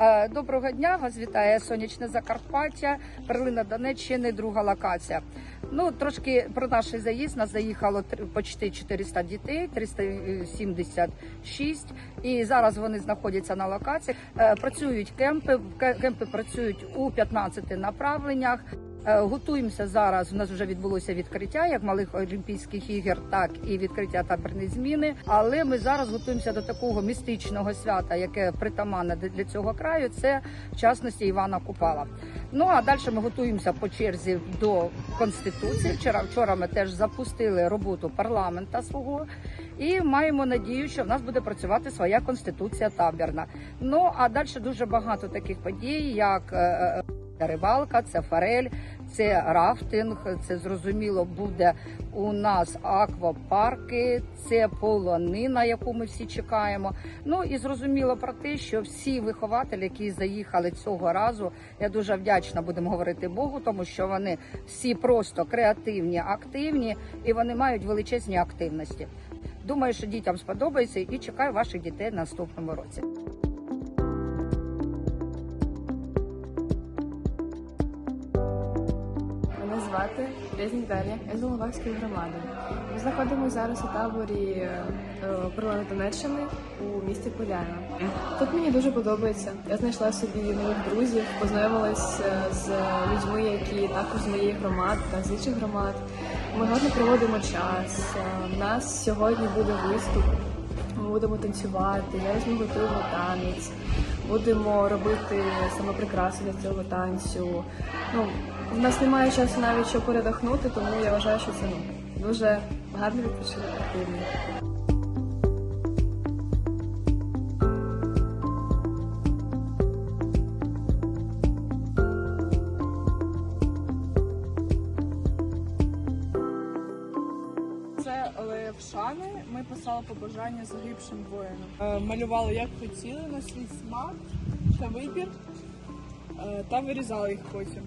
Е, Доброго дня! Вас вітає сонячне Закарпаття, перлина Донеччини, друга локація. Ну трошки про наш заїзд. Нас заїхало почти 400 дітей, 376. І зараз вони знаходяться на локації. Е, Працюють кемпи. Ке- Кемпи працюють у 15 направленнях. Е, Готуємося зараз. У нас вже відбулося відкриття як малих Олімпійських ігор, так і відкриття табірної зміни. Але ми зараз готуємося до такого містичного свята, яке притаманне для- для цього краю. Це в частності Івана Купала. Ну а далі ми готуємося по черзі до конституції. Вчора вчора ми теж запустили роботу парламента свого. І маємо надію, що в нас буде працювати своя конституція табірна. Ну а далі дуже багато таких подій, як е, е, рибалка, це форель, це рафтинг. Це зрозуміло буде у нас аквапарки, це полонина, яку ми всі чекаємо. Ну і зрозуміло про те, що всі вихователі, які заїхали цього разу, я дуже вдячна будемо говорити Богу, тому що вони всі просто креативні, активні і вони мають величезні активності. Думаю, що дітям сподобається і чекаю ваших дітей наступному році. Звати Резнік Дар'я, я з Головакської громади. Ми знаходимося зараз у таборі е, Донеччини у місті Поляна. Тут мені дуже подобається. Я знайшла собі нових друзів, познайомилась е, з людьми, які також з моєї громади та з інших громад. Ми гарно проводимо час. Е, У нас сьогодні буде виступ. Ми будемо танцювати, я візьму готуємо танець, будемо робити саме прикраси для цього танцю. Ну, в нас немає часу навіть щоб передохнути, тому я вважаю, що це ну, дуже гарний відпочинок активний. Це Левшани. Ми писали побажання загибшим воїнам. Е, Малювали як хотіли на свій смак та вибір, е, та вирізали їх потім.